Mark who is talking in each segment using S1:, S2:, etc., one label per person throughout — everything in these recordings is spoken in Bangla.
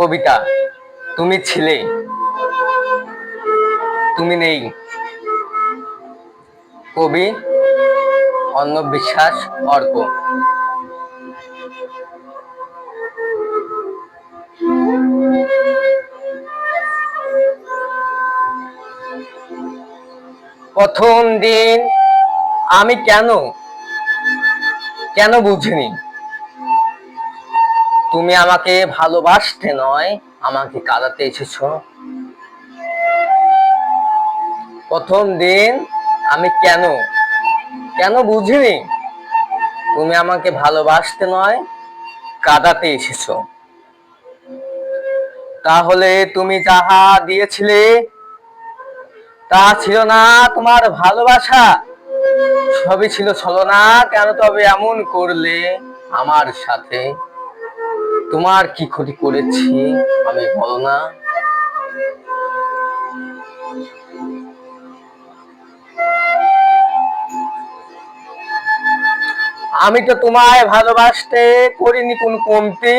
S1: কবিতা, তুমি ছিলে। তুমি নেই। কবি অন্য বিশ্বাস অর্ক। প্রথম দিন আমি কেন কেন বুঝিনি? তুমি আমাকে ভালোবাসতে নয়, আমাকে কাঁদাতে এসেছ। প্রথম দিন আমি কেন কেন বুঝিনি? তুমি আমাকে ভালোবাসতে নয়, কাঁদাতে এসেছ। তাহলে তুমি যাহা দিয়েছিলে, তা ছিল না তোমার ভালোবাসা। সবই ছিল ছলনা, কেন তবে এমন করলে আমার সাথে? তোমার কি ক্ষতি করেছি? আমি বলো না। আমি তো তোমায় ভালোবাসতে করিনি কোন কমতি।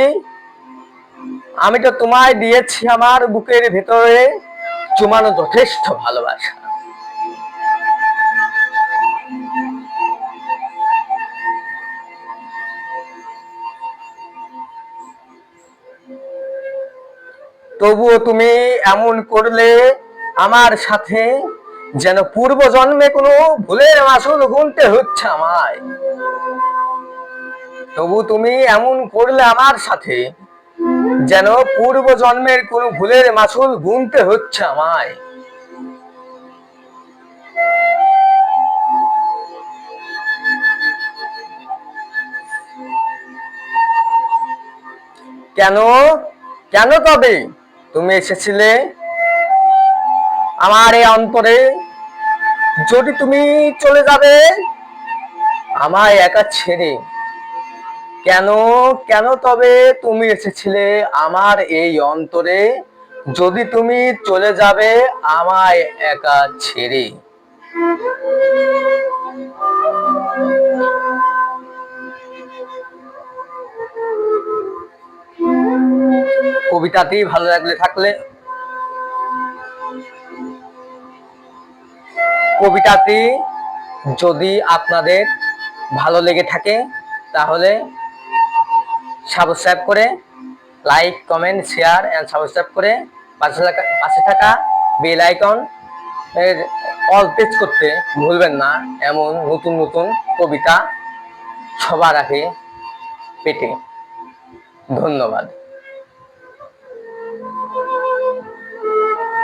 S1: আমি তো তোমায় দিয়েছি আমার বুকের ভেতরে। চুমানো যথেষ্ট ভালোবাসা। তবুও তুমি এমন করলে আমার সাথে যেন পূর্ব জন্মে কোনো ভুলের মাসুল গুনতে হচ্ছে আমায়। তবু তুমি এমন করলে আমার সাথে যেন পূর্ব জন্মের কোনো ভুলের মাসুল গুনতে হচ্ছে আমায়। কেন? কেন তবে? তুমি এসেছিলে আমার এই অন্তরে। যদি তুমি চলে যাবে, আমায় একা ছেড়ে, কেন কেন তবে তুমি এসেছিলে আমার এই অন্তরে? যদি তুমি চলে যাবে, আমায় একা ছেড়ে। কবিতাটি ভালো লাগলে থাকলে কবিতাটি যদি আপনাদের ভালো লেগে থাকে, তাহলে সাবস্ক্রাইব করে like comment share and subscribe করে পাশে থাকা পাশে থাকা বেল আইকন এর অল পেজ করতে ভুলবেন না। এমন নতুন নতুন কবিতা সবার আগে পেটে ধন্যবাদ।